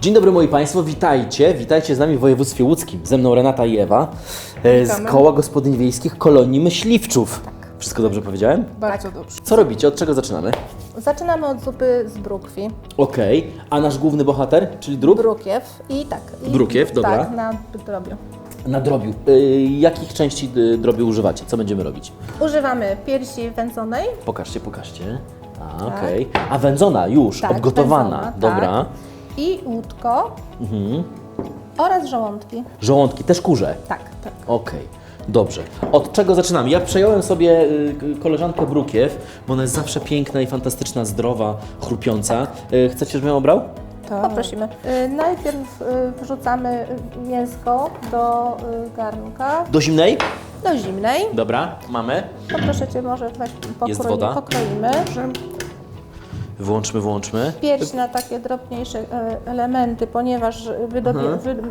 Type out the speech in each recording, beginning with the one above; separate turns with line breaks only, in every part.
Dzień dobry moi Państwo, witajcie. Witajcie z nami w województwie łódzkim. Ze mną Renata i Ewa e, z
Witamy.
Koła Gospodyń Wiejskich Kolonii Myśliwczów. Wszystko dobrze powiedziałem?
Bardzo dobrze.
Co robicie? Od czego zaczynamy?
Zaczynamy od zupy z brukwi,
Okej, a nasz główny bohater, czyli drób?
brukiew i tak. I,
Brukiew, dobra.
Tak, na drobiu.
Na drobiu. Y, jakich części y, drobiu używacie? Co będziemy robić?
Używamy piersi wędzonej,
Pokażcie, pokażcie. A, okej. A wędzona już,
tak,
obgotowana.
wędzona,
Dobra.
I łódko
Mhm.
oraz żołądki.
Żołądki też kurze.
Tak, tak.
Okej, dobrze. Od czego zaczynamy? Ja przejąłem sobie y, koleżankę Brukiew, bo ona jest zawsze piękna i fantastyczna, zdrowa, chrupiąca. Y, chcecie, żebym ją obrał?
Poprosimy. Y, najpierw wrzucamy mięsko do garnka,
Do zimnej?
do zimnej.
Dobra, mamy.
Poproszę Cię może weź
Jest woda?
pokroimy.
Włączmy, włączmy.
Pierś na takie drobniejsze y, elementy, ponieważ wydobie,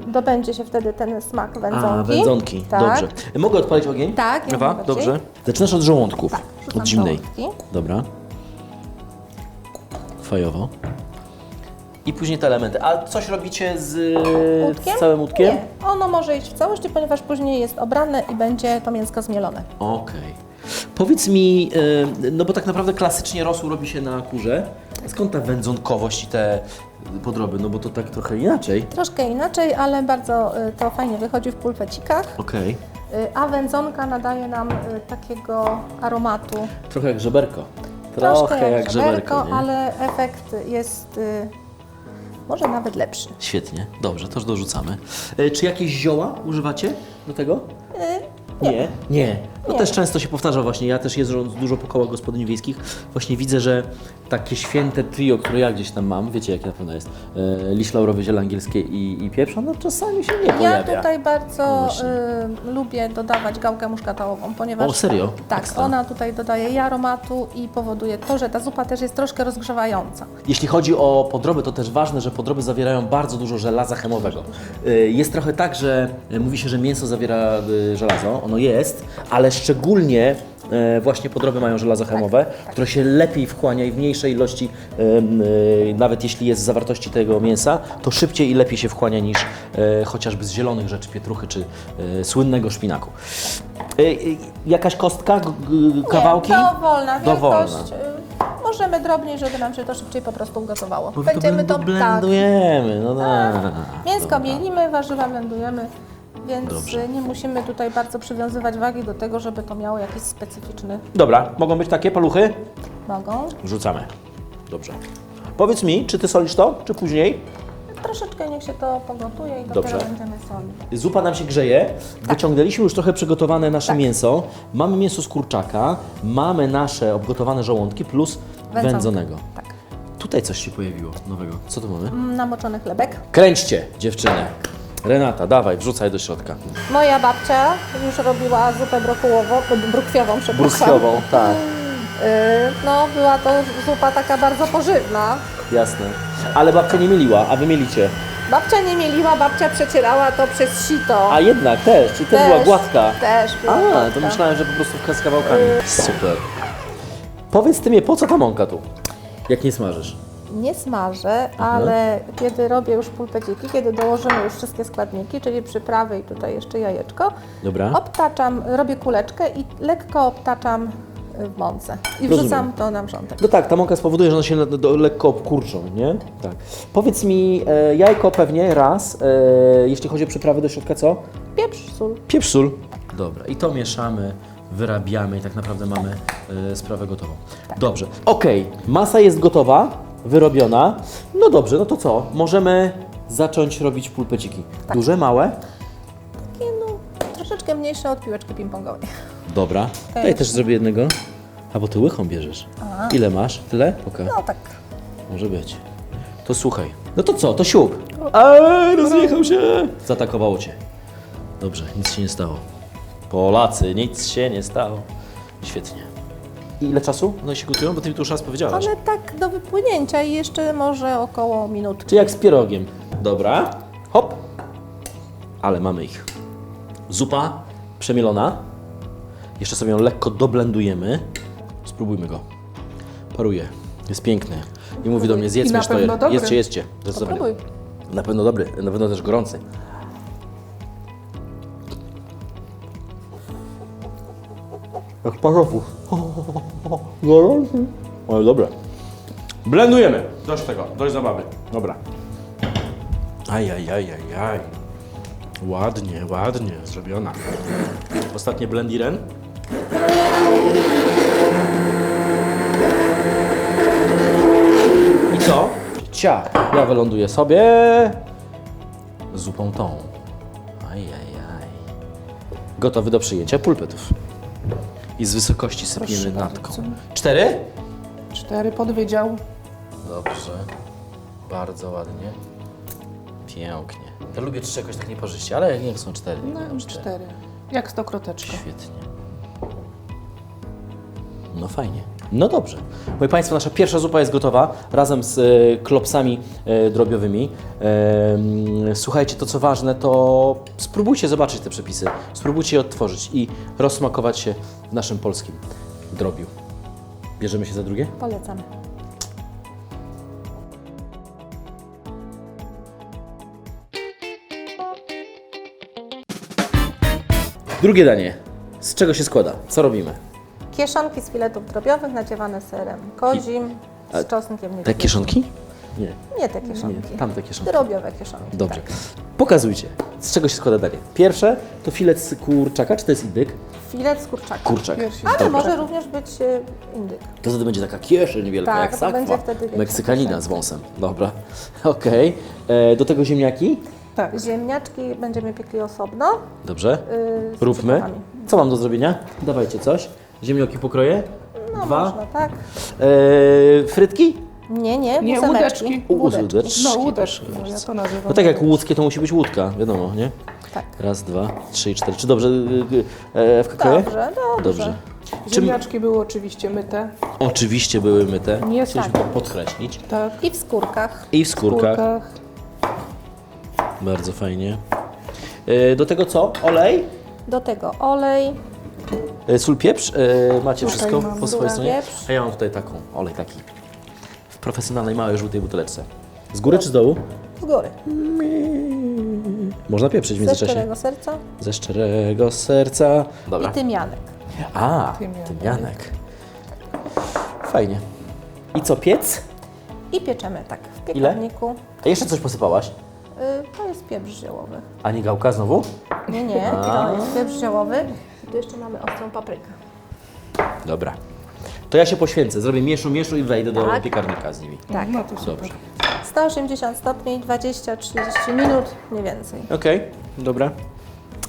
wydobędzie się wtedy ten smak wędzonki.
A, wędzonki.
Tak.
Dobrze. Mogę odpalić ogień?
Tak,
Ewa, dobrze. Zaczynasz od żołądków.
Tak,
od zimnej.
żołądki.
Dobra. Fajowo. I później te elementy. A coś robicie z,
Łódkiem?
z całym łódkiem?
Nie, ono może iść w całości, ponieważ później jest obrane i będzie to mięsko zmielone.
Okej. Powiedz mi, y, no bo tak naprawdę klasycznie rosół robi się na kurze. Skąd ta wędzonkowość i te podroby? No bo to tak trochę inaczej.
Troszkę inaczej, ale bardzo y, to fajnie wychodzi w pulpecikach,
Okej.
y, a wędzonka nadaje nam takiego aromatu.
Trochę jak żeberko.
Troszkę jak żeberko,
żeberko, nie?
ale efekt jest może nawet lepszy.
Świetnie, dobrze, to już dorzucamy. E, czy jakieś zioła używacie do tego?
Y,
Nie. Nie. No
Nie.
też często się powtarza właśnie, ja też jeżdżąc dużo po kołach gospodyń wiejskich, właśnie widzę, że takie święte trio, które ja gdzieś tam mam, wiecie jakie na pewno jest, e, liść laurowy, ziele angielskie i, i pieprz, no czasami się nie
Ja
pojawia.
tutaj
No
bardzo
właśnie.
y, lubię dodawać gałkę muszkatałową, ponieważ
O, serio?
tak,
Ekstra.
ona tutaj dodaje i aromatu i powoduje to, że ta zupa też jest troszkę rozgrzewająca.
Jeśli chodzi o podroby, to też ważne, że podroby zawierają bardzo dużo żelaza chemowego. Y, Jest trochę tak, że y, mówi się, że mięso zawiera y, żelazo, ono jest, ale szczególnie y, właśnie podroby mają żelazo chemowe, które się lepiej wchłania i w mniejszej ilości, y, nawet jeśli jest zawartości tego mięsa, to szybciej i lepiej się wchłania niż y, chociażby z zielonych rzeczy, pietruchy czy słynnego szpinaku. Jakaś kostka, kawałki?
Nie, dowolna
Dowolna.
wielkość. Możemy drobniej, żeby nam się to szybciej po prostu ugotowało.
Wy to blend-
tak.
blendujemy, no tak.
Mięsko
Dobra.
mielimy, warzywa blendujemy, więc
Dobrze.
nie musimy tutaj bardzo przywiązywać wagi do tego, żeby to miało jakiś specyficzny
Dobra, mogą być takie paluchy?
mogą.
Wrzucamy. Dobrze. Powiedz mi, czy ty solisz to, czy później?
Troszeczkę niech się to pogotuje i dopiero
Dobrze.
będziemy solić.
Zupa nam się grzeje. Wyciągnęliśmy już trochę przygotowane nasze
Tak.
mięso. Mamy mięso z kurczaka, mamy nasze obgotowane żołądki plus
Wędzonkę.
wędzonego.
Tak.
Tutaj coś się pojawiło nowego. Co tu mamy?
Mm, Namoczony chlebek.
Kręćcie, dziewczyny. Renata, dawaj, wrzucaj do środka.
Moja babcia już robiła zupę brokułową, brukwiową, przepraszam.
Bruskiową, tak,
Yy, no, była to zupa taka bardzo pożywna.
jasne. Ale babcia nie mieliła, a wy mielicie.
Babcia nie mieliła, babcia przecierała to przez sito.
A jednak też, czy też była gładka.
Też była
A,
gładka.
to myślałem, że po prostu z kawałkami. Super. Powiedz ty mnie, po co ta mąka tu? Jak nie smażysz?
Nie smażę, ale kiedy robię już pulpeciki, kiedy dołożymy już wszystkie składniki, czyli przyprawy i tutaj jeszcze jajeczko,
Dobra.
obtaczam, robię kuleczkę i lekko obtaczam y, w mące. I
Rozumiem.
wrzucam to na wrzątek.
No tak, ta mąka spowoduje, że one się na- do, lekko obkurczą, nie? Tak. Powiedz mi, e, jajko pewnie raz, e, jeśli chodzi o przyprawy do środka, co?
Pieprz, sól.
Pieprz, sól. Dobra, i to mieszamy, wyrabiamy i tak naprawdę mamy e, sprawę gotową. Dobrze, okej, masa jest gotowa, wyrobiona. No dobrze, no to co? Możemy zacząć robić pulpeciki. Duże, małe?
Takie no, troszeczkę mniejsze od piłeczki ping-pongowej.
Dobra. Daj też zrobię jednego. A bo ty łychą bierzesz. Ile masz? Tyle? Poka.
No tak.
Może być. To słuchaj. No to co? To siup. Eee, rozjechał się. Zaatakowało cię. Dobrze, nic się nie stało. Polacy, nic się nie stało. Świetnie. I ile czasu one się gotują? Bo ty mi tu już raz powiedziałaś.
Ale tak do wypłynięcia i jeszcze może około minutki.
Czy jak z pierogiem. Dobra. Hop. Ale mamy ich. Zupa przemielona. Jeszcze sobie ją lekko doblendujemy. Spróbujmy go. Paruje. Jest piękny. I mówi do mnie,
I
zjedzmy
na pewno dobry.
Jedzcie, jedzcie. Zdecydowanie.
Popróbuj.
Na pewno dobry, na pewno też gorący. Jak parowóz. Gorący. Ale dobre. Blendujemy. Dość tego, dość zabawy. Dobra. Aj, aj, aj, aj, aj. Ładnie, ładnie zrobiona. Ostatnie blendiren. I co? Ciach. Ja wyląduję sobie zupą tą. Ajajaj. Gotowy do przyjęcia pulpetów. I z wysokości sypniemy
Proszę
natką.
bardzo.
Cztery?
Cztery podwydział.
Dobrze. Bardzo ładnie. Pięknie. Ja lubię trzy jakoś tak nieparzyście, ale niech są cztery. niech
No
będą
i cztery. Jak stokroteczka.
Świetnie. No fajnie. No dobrze. Moi Państwo, nasza pierwsza zupa jest gotowa razem z e, klopsami e, drobiowymi. Em, słuchajcie, to co ważne, to spróbujcie zobaczyć te przepisy. Spróbujcie je odtworzyć i rozsmakować się w naszym polskim drobiu. Bierzemy się za drugie?
Polecam.
Drugie danie. Z czego się składa? Co robimy?
Kieszonki z filetów drobiowych nadziewane serem kozim z czosnkiem
Te kieszonki? Nie,
Nie te kieszonki.
nie, tamte kieszonki.
Drobiowe kieszonki.
Dobrze.
Tak.
Pokazujcie, z czego się składa danie. Pierwsze to filet z kurczaka, czy to jest indyk?
Filet z kurczaka.
Kurczak.
Ale
Dobra.
może również być e, indyk.
To wtedy będzie taka kieszeń wielka,
Tak,
jak
to
sakwa.
będzie wtedy
Meksykanina
kieszeń.
z wąsem. Dobra. Okej. E, Do tego ziemniaki?
Tak.
Ziemniaczki będziemy piekli osobno.
Dobrze.
Yy, z
Róbmy.
przyprawami.
Co mam do zrobienia? Dawajcie coś. Ziemniaki pokroję.
No
Dwa.
można, tak?
E, frytki?
Nie, nie,
Nie,
ósemeczki.
łódeczki.
U,
Łódeczki.
łódeczki.
No łódeczki, no, ja to nazywam.
No tak jak łódzkie, to musi być łódka, wiadomo, nie?
Tak.
Raz, dwa, trzy, cztery. Czy dobrze e, e, wkroję?
Dobrze, dobrze.
Dobrze. Czym,
Ziemniaczki były oczywiście myte.
oczywiście były myte.
Nie
Chcieliśmy
tak.
to podkreślić.
Tak.
I w skórkach.
I w skórkach.
skórkach.
Bardzo fajnie. E, Do tego co? Olej?
Do tego olej,
E, Sól, pieprz? E, Macie
Tutaj
wszystko
mam
po swojej stronie?
pieprz.
A ja mam tutaj taką, olej taki. W profesjonalnej, małej, żółtej buteleczce. Z góry czy z dołu?
z góry.
Można pieprzyć w
Ze
międzyczasie.
szczerego serca
Ze szczerego serca. Dobra.
i tymianek.
A,
Tymianek.
tymianek. Fajnie. I co, piec?
I pieczemy tak w
Ile?
piekarniku.
A jeszcze coś posypałaś?
Y, to jest pieprz ziołowy.
A nie gałka znowu?
Nie, nie, to jest pieprz ziołowy. Tu jeszcze mamy ostrą paprykę.
Dobra. To ja się poświęcę. Zrobię mieszu, mieszu i wejdę do
Tak.
piekarnika z nimi.
Tak.
No to super.
Dobrze.
180 stopni, 20-30 minut, mniej więcej.
Okej, dobra.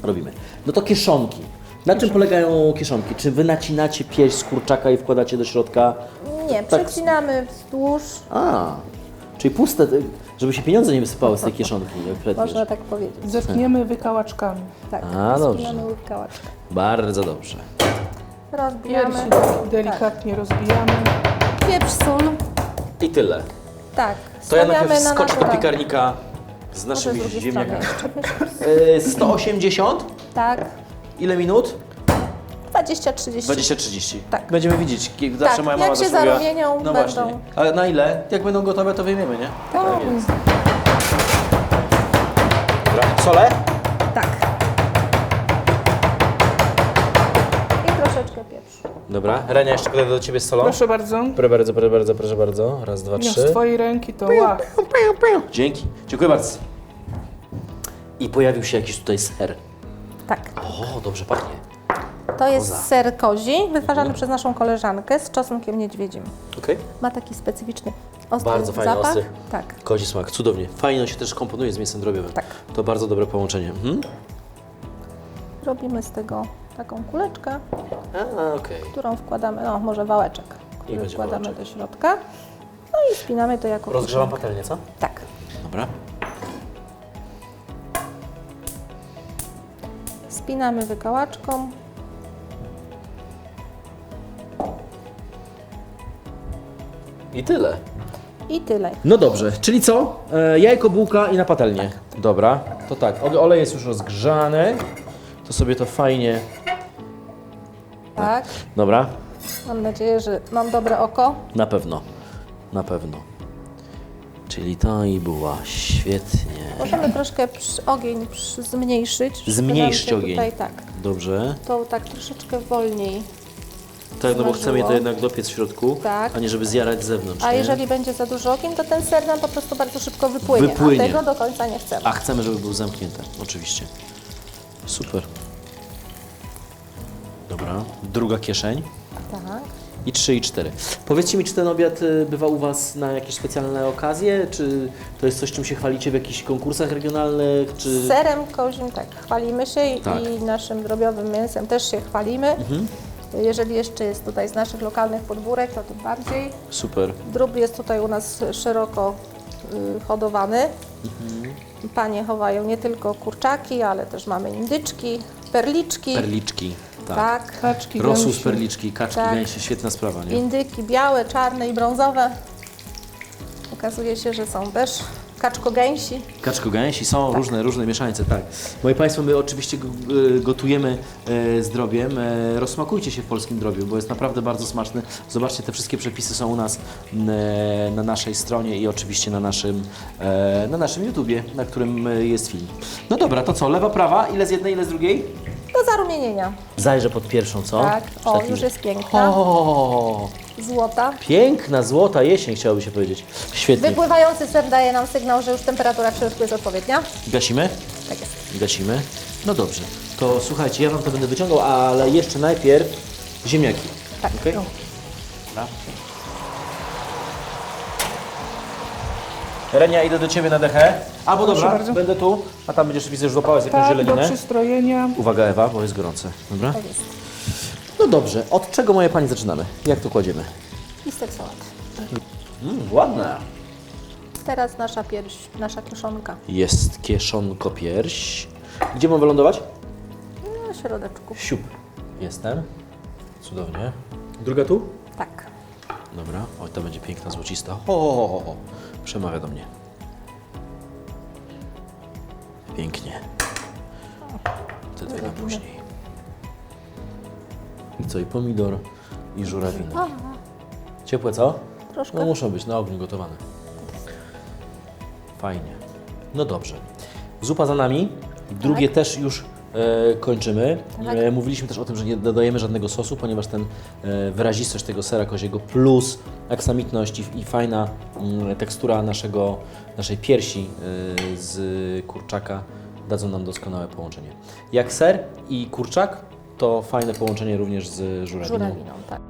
Robimy. No to kieszonki. Na czym polegają kieszonki? Czy wy nacinacie pieść z kurczaka i wkładacie do środka?
Nie,
Tak.
przecinamy wzdłuż,
A, czyli puste, y, żeby się pieniądze nie wysypały z tej kieszonki. Jak
można tak powiedzieć.
Zetniemy wykałaczkami.
Tak,
A, dobrze.
spinamy.
Bardzo dobrze.
Rozbijamy.
Piersi tak delikatnie rozbijamy.
Pieprz, sól.
I tyle.
Tak,
To ja
stawiamy
najpierw
na
skoczę do
naturalnie.
piekarnika z
Może z
naszymi
drugiej
ziemniakami.
strony.
Y, 180?
Tak,
Ile minut?
20-30.
20-30.
Tak.
Będziemy widzieć. Kie- Zawsze
Tak,
moja
jak
mama
się
też mówiła-
zarumienią,
No
będą-
właśnie. Ale na ile? Jak będą gotowe, to wyjmiemy, nie?
Tak.
jest. Dobra. Sole?
Tak. I troszeczkę pieprzu.
Dobra. Renia, jeszcze podejdę do Ciebie z solą.
Proszę bardzo.
Proszę bardzo, proszę bardzo, proszę bardzo. Raz, dwa,
No,
trzy.
z Twojej ręki to łach.
Dzięki. Dziękuję bardzo. I pojawił się jakiś tutaj ser.
Tak.
O, dobrze pachnie.
To jest
Koza.
ser kozi, wytwarzany przez naszą koleżankę z czosnkiem niedźwiedzim.
Okej.
Ma taki specyficzny, ostry
Bardzo fajny,
zapach.
ostry.
Tak.
Kozi smak, cudownie. Fajnie on się też komponuje z mięsem drobiowym.
Tak.
To bardzo dobre połączenie. Mhm.
Robimy
A, okej.
którą wkładamy, no może wałeczek, który
będzie
wkładamy
wałeczek.
do środka. No i spinamy to jako
Rozgrzewam
kieszonkę.
patelnię, co?
Tak.
Dobra.
Spinamy wykałaczką.
I tyle.
I tyle.
No dobrze, czyli co? E, jajko, bułka i na patelnię. Dobra, to tak. ole- Olej jest już rozgrzany. To sobie to fajnie.
Tak.
Dobra,
Mam nadzieję, że mam dobre oko.
na pewno. Na pewno. Czyli to i była świetnie.
Możemy troszkę przy, ogień przy, zmniejszyć. żeby
Zmniejszyć
się
ogień.
Tutaj tak.
Dobrze.
To tak troszeczkę wolniej.
Tak, no bo chcemy je to jednak dopiec w środku,
Tak.
a nie żeby zjarać z zewnątrz.
A
nie?
jeżeli będzie za dużo ogień, to ten ser nam po prostu bardzo szybko wypłynie.
Wypłynie.
A tego do końca nie chcemy.
A chcemy, żeby był zamknięty, oczywiście. Super. Dobra, druga kieszeń.
Tak.
I 3 i 4. Powiedzcie mi, czy ten obiad y, bywa u Was na jakieś specjalne okazje? Czy to jest coś, czym się chwalicie w jakichś konkursach regionalnych? Czy...
Z serem kozim tak, chwalimy się i-
Tak. Mhm.
i naszym drobiowym mięsem też się chwalimy. Jeżeli jeszcze jest tutaj z naszych lokalnych podwórek, to tym bardziej.
Super.
Drób jest tutaj u nas szeroko y, hodowany.
Mhm.
Panie chowają nie tylko kurczaki, ale też mamy indyczki, perliczki.
Perliczki. Tak.
tak.
Kaczki,
Rosół z
gęsi.
perliczki, kaczki,
Tak.
gęsi, świetna sprawa, nie?
Indyki białe, czarne i brązowe. Okazuje się, że są też kaczko-gęsi.
Kaczko gęsi, są różne, różne mieszańce, tak. Moi Państwo, my oczywiście g- g- gotujemy e, z drobiem. E, rozsmakujcie się w polskim drobiu, bo jest naprawdę bardzo smaczny. Zobaczcie, te wszystkie przepisy są u nas m, e, na naszej stronie i oczywiście na naszym, e, na naszym YouTubie, na którym e, jest film. No dobra, to co, lewa, prawa, ile z jednej, ile z drugiej?
Do zarumienienia.
Zajrzę pod pierwszą, co?
Tak. O, już jest piękna.
O,
Złota.
piękna, złota jesień, chciałoby się powiedzieć. Świetnie.
Wypływający ser daje nam sygnał, że już temperatura w środku jest odpowiednia.
Gasimy?
Tak jest.
Gasimy. No dobrze. To słuchajcie, ja Wam to będę wyciągał, ale jeszcze najpierw ziemniaki.
Tak.
Okej?
No.
Dobra. Renia, idę do Ciebie na dechę. Albo
Proszę
dobra,
bardzo.
będę tu, a tam będziesz widzę, że złapałeś jakąś
Tak, do
zieleninę.
przystrojenia.
Uwaga Ewa, bo jest gorące. Dobra?
Tak jest.
No dobrze, od czego moje Pani zaczynamy? Jak to kładziemy?
Listek sałaty.
Mm, ładna.
Teraz nasza pierś, nasza kieszonka.
Jest kieszonko pierś. Gdzie mam wylądować?
Na środeczku.
Siup. Jestem. Cudownie. Druga tu?
Tak.
Dobra, oj, to będzie piękna, złocista. O, o, o, o. Przemawia do mnie. Pięknie. Te dwie na później. I co, i pomidor, i żurawina. Ciepłe, co?
Troszkę.
No muszą być na ogniu gotowane. Fajnie. No dobrze. Zupa za nami. Drugie też już e, kończymy.
Tak.
E, mówiliśmy też o tym, że nie dodajemy żadnego sosu, ponieważ ten e, wyrazistość tego sera koziego plus aksamitność i, i fajna mm, tekstura naszego, naszej piersi e, z kurczaka dadzą nam doskonałe połączenie. Jak ser i kurczak, to fajne połączenie również z żurawiną.
Żurawiną, tak.